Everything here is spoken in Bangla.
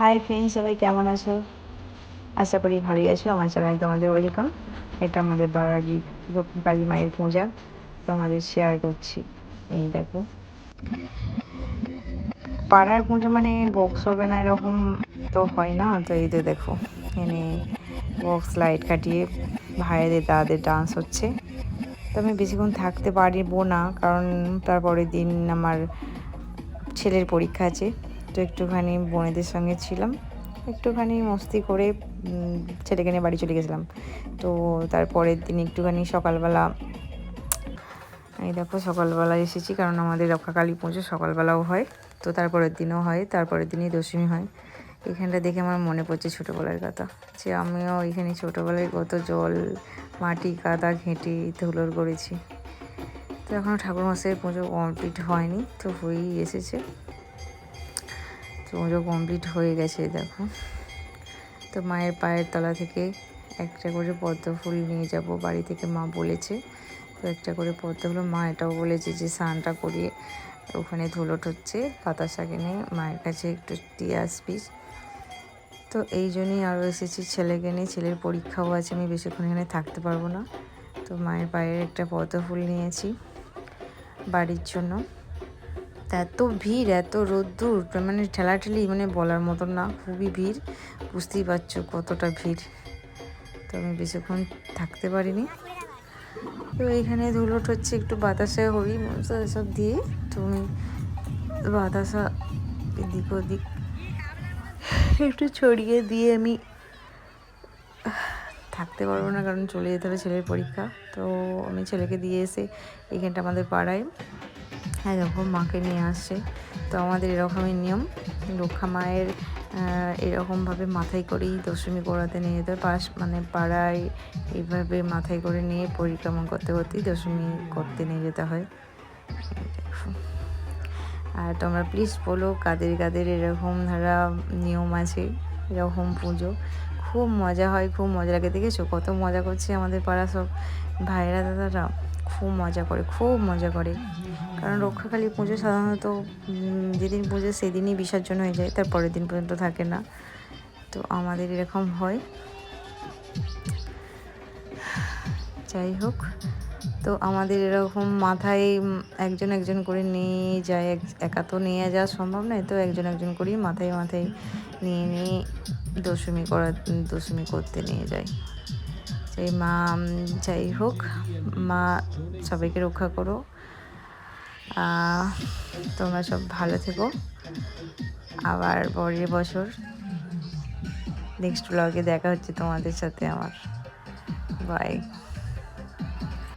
হাই ফ্রেন্ড সবাই কেমন আছো? আশা করি ভালোই আছো। আমার চ্যানেল তোমাদের ওয়েলকাম এটা আমাদের বাড়ি কালী মায়ের পূজা। তোমাদের শেয়ার করছি। এই দেখো। পাড়ার পুজো মানে বক্স হবে না, এরকম তো হয় না। তো এই তো দেখো এখানে বক্স লাইট কাটিয়ে ভাইদের, দাদাদের ডান্স হচ্ছে। তো আমি বেশিক্ষণ থাকতে পারব না, কারণ তারপরের দিন আমার ছেলের পরীক্ষা আছে। তো একটুখানি বোনেদের সঙ্গে ছিলাম। একটুখানি মস্তি করে নিয়ে বাড়ি চলে গেছিলাম। তো তারপরের দিন একটুখানি সকালবেলা, এই দেখো সকালবেলা এসেছি, কারণ আমাদের রক্ষাকালী পুজো সকালবেলাও হয়, তো তারপরের দিনও হয় তারপরের দিনই দশমী হয়। এখানটা দেখে আমার মনে পড়ছে ছোটোবেলার কথা, যে আমিও এখানে ছোটোবেলায় কত জল, মাটি, কাদা, ঘেঁটে, ধুলোর করেছি। তো এখনও ঠাকুরমশাইয়ের পুজো কমপ্লিট হয়নি, তো হয়েই এসেছে। পুজো কমপ্লিট হয়ে গেছে, দেখো। তো মায়ের পায়ের তলা থেকে একটা করে পদ্ম ফুল নিয়ে যাব, বাড়ি থেকে মা বলেছে। তো একটা করে পদ্ম ফুল, মা এটাও বলেছে যে স্নানটা করিয়ে ওখানে ধুলো হচ্ছে পাতা শাক এনে মায়ের কাছে একটু দিয়ে আসবি তো এই জন্যই আরও এসেছি ছেলেকে নিয়ে, ছেলের পরীক্ষাও আছে, আমি বেশিক্ষণ এখানে থাকতে পারব না। তো মায়ের পায়ের একটা পদ্ম ফুল নিয়েছি বাড়ির জন্য। এত ভিড়, এত রোদ্দুর মানে ঠেলাঠেলি মানে বলার মতন না, খুবই ভিড়। বুঝতেই পারছ কতটা ভিড়। তো আমি বেশিক্ষণ থাকতে পারিনি। তো এইখানে ধুলোট হচ্ছে একটু বাতাসা হরি মশা এসব দিয়ে। তো আমি বাতাসা এদিক ওদিক একটু ছড়িয়ে দিয়ে আমি থাকতে পারব না, কারণ চলে যেতে হবে ছেলের পরীক্ষা। তো আমি ছেলেকে দিয়ে এসে এখানটা আমাদের পাড়ায়। হ্যাঁ এরকম মাকে নিয়ে আসছে তো আমাদের এরকমই নিয়ম। রক্ষা মায়ের এরকমভাবে মাথায় করেই দশমী করাতে নিয়ে যেতে পাশ মানে পাড়ায় এইভাবে মাথায় করে নিয়ে পরিক্রমা করতে করতেই দশমী করতে নিয়ে যেতে হয়। আর তোমরা প্লিজ বলো, কাদের কাদের এরকম ধারা নিয়ম আছে? এরকম পুজো। খুব মজা হয়, খুব মজা লাগে। দেখেছ? কত মজা করছে আমাদের পাড়া সব ভাইরা দাদারা। খুব মজা করে, খুব মজা করে। কারণ রক্ষাকালী পুজো সাধারণত যেদিন পুজো সেদিনই বিসর্জন হয়ে যায়, তার পরের দিন পর্যন্ত থাকে না। তো আমাদের এরকম হয়। যাই হোক, তো আমাদের এরকম মাথায় একজন একজন করে নিয়ে যায়, এক- তো নিয়ে যাওয়া সম্ভব নয়, তো একজন একজন করেই মাথায় মাথায় নিয়ে নিয়ে দশমী করা দশমী করতে নিয়ে যায়। সেই মা যাই হোক, মা সবাইকে রক্ষা করো। তোমরা সব ভালো থেকো। আবার পরের বছর নেক্সট ব্লগে দেখা হচ্ছে তোমাদের সাথে আমার। বাই